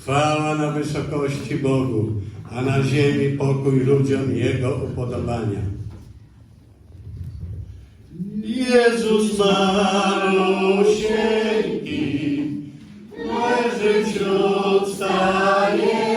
Chwała na wysokości Bogu, a na ziemi pokój ludziom Jego upodobania. Jezus malusieńki, leży wśród stajenki.